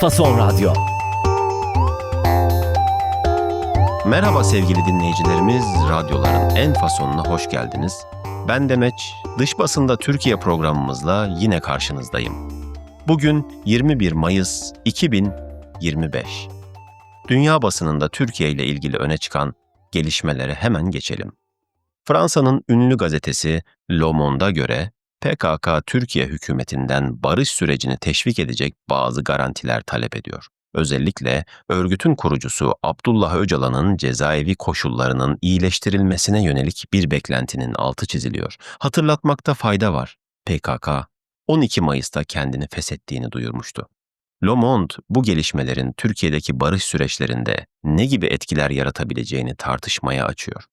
Fason Radyo. Merhaba sevgili dinleyicilerimiz, radyoların en fasonuna hoş geldiniz. Ben Demeç, dış basında Türkiye programımızla yine karşınızdayım. Bugün 21 Mayıs 2025. Dünya basınında Türkiye ile ilgili öne çıkan gelişmelere hemen geçelim. Fransa'nın ünlü gazetesi Le Monde'a göre PKK Türkiye hükümetinden barış sürecini teşvik edecek bazı garantiler talep ediyor. Özellikle örgütün kurucusu Abdullah Öcalan'ın cezaevi koşullarının iyileştirilmesine yönelik bir beklentinin altı çiziliyor. Hatırlatmakta fayda var. PKK 12 Mayıs'ta kendini feshettiğini duyurmuştu. Le Monde bu gelişmelerin Türkiye'deki barış süreçlerinde ne gibi etkiler yaratabileceğini tartışmaya açıyor.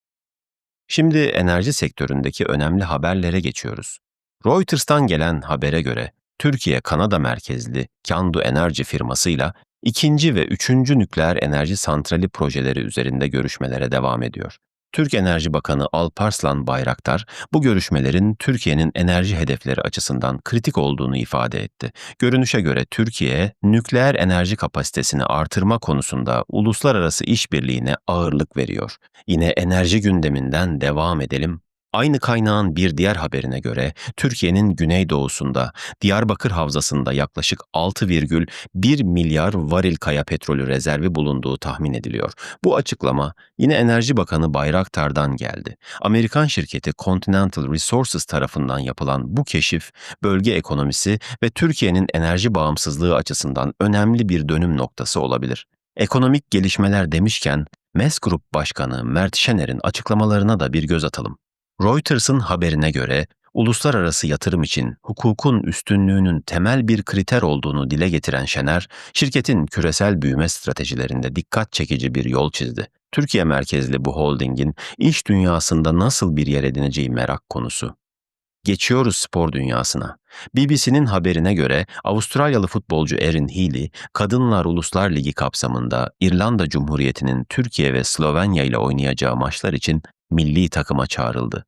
Şimdi enerji sektöründeki önemli haberlere geçiyoruz. Reuters'tan gelen habere göre Türkiye Kanada merkezli Candu Enerji firmasıyla ikinci ve üçüncü nükleer enerji santrali projeleri üzerinde görüşmelere devam ediyor. Türk Enerji Bakanı Alparslan Bayraktar bu görüşmelerin Türkiye'nin enerji hedefleri açısından kritik olduğunu ifade etti. Görünüşe göre Türkiye nükleer enerji kapasitesini artırma konusunda uluslararası işbirliğine ağırlık veriyor. Yine enerji gündeminden devam edelim. Aynı kaynağın bir diğer haberine göre Türkiye'nin güneydoğusunda Diyarbakır Havzası'nda yaklaşık 6,1 milyar varil kaya petrolü rezervi bulunduğu tahmin ediliyor. Bu açıklama yine Enerji Bakanı Bayraktar'dan geldi. Amerikan şirketi Continental Resources tarafından yapılan bu keşif bölge ekonomisi ve Türkiye'nin enerji bağımsızlığı açısından önemli bir dönüm noktası olabilir. Ekonomik gelişmeler demişken MES Grup Başkanı Mert Şener'in açıklamalarına da bir göz atalım. Reuters'ın haberine göre uluslararası yatırım için hukukun üstünlüğünün temel bir kriter olduğunu dile getiren Şener, şirketin küresel büyüme stratejilerinde dikkat çekici bir yol çizdi. Türkiye merkezli bu holdingin iş dünyasında nasıl bir yer edineceği merak konusu. Geçiyoruz spor dünyasına. BBC'nin haberine göre Avustralyalı futbolcu Erin Healy, Kadınlar Uluslar Ligi kapsamında İrlanda Cumhuriyeti'nin Türkiye ve Slovenya ile oynayacağı maçlar için milli takıma çağrıldı.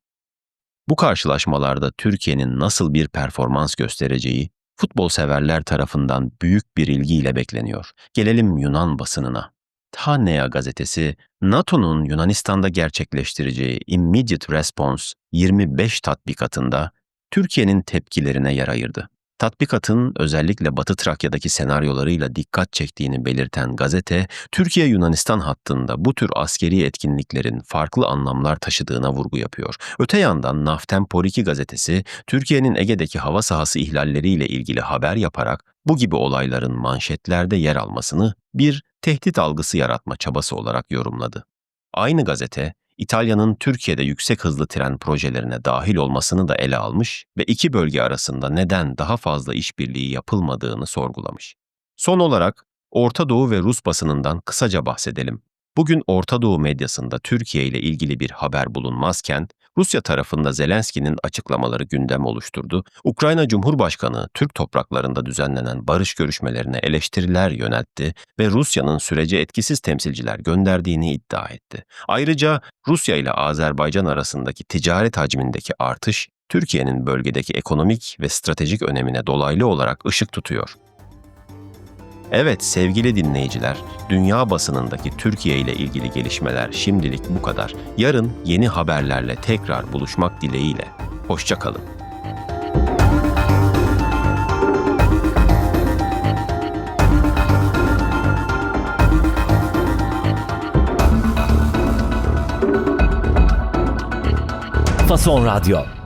Bu karşılaşmalarda Türkiye'nin nasıl bir performans göstereceği futbol severler tarafından büyük bir ilgiyle bekleniyor. Gelelim Yunan basınına. Tanea gazetesi, NATO'nun Yunanistan'da gerçekleştireceği Immediate Response 25 tatbikatında Türkiye'nin tepkilerine yer ayırdı. Tatbikatın özellikle Batı Trakya'daki senaryolarıyla dikkat çektiğini belirten gazete, Türkiye-Yunanistan hattında bu tür askeri etkinliklerin farklı anlamlar taşıdığına vurgu yapıyor. Öte yandan Naftem 2 gazetesi, Türkiye'nin Ege'deki hava sahası ihlalleriyle ilgili haber yaparak bu gibi olayların manşetlerde yer almasını bir tehdit algısı yaratma çabası olarak yorumladı. Aynı gazete, İtalya'nın Türkiye'de yüksek hızlı tren projelerine dahil olmasını da ele almış ve iki bölge arasında neden daha fazla işbirliği yapılmadığını sorgulamış. Son olarak Orta Doğu ve Rus basınından kısaca bahsedelim. Bugün Orta Doğu medyasında Türkiye ile ilgili bir haber bulunmazken Rusya tarafında Zelenski'nin açıklamaları gündem oluşturdu. Ukrayna Cumhurbaşkanı Türk topraklarında düzenlenen barış görüşmelerine eleştiriler yöneltti ve Rusya'nın sürece etkisiz temsilciler gönderdiğini iddia etti. Ayrıca Rusya ile Azerbaycan arasındaki ticaret hacmindeki artış Türkiye'nin bölgedeki ekonomik ve stratejik önemine dolaylı olarak ışık tutuyor. Evet sevgili dinleyiciler, dünya basınındaki Türkiye ile ilgili gelişmeler şimdilik bu kadar. Yarın yeni haberlerle tekrar buluşmak dileğiyle. Hoşçakalın. Fason Radyo.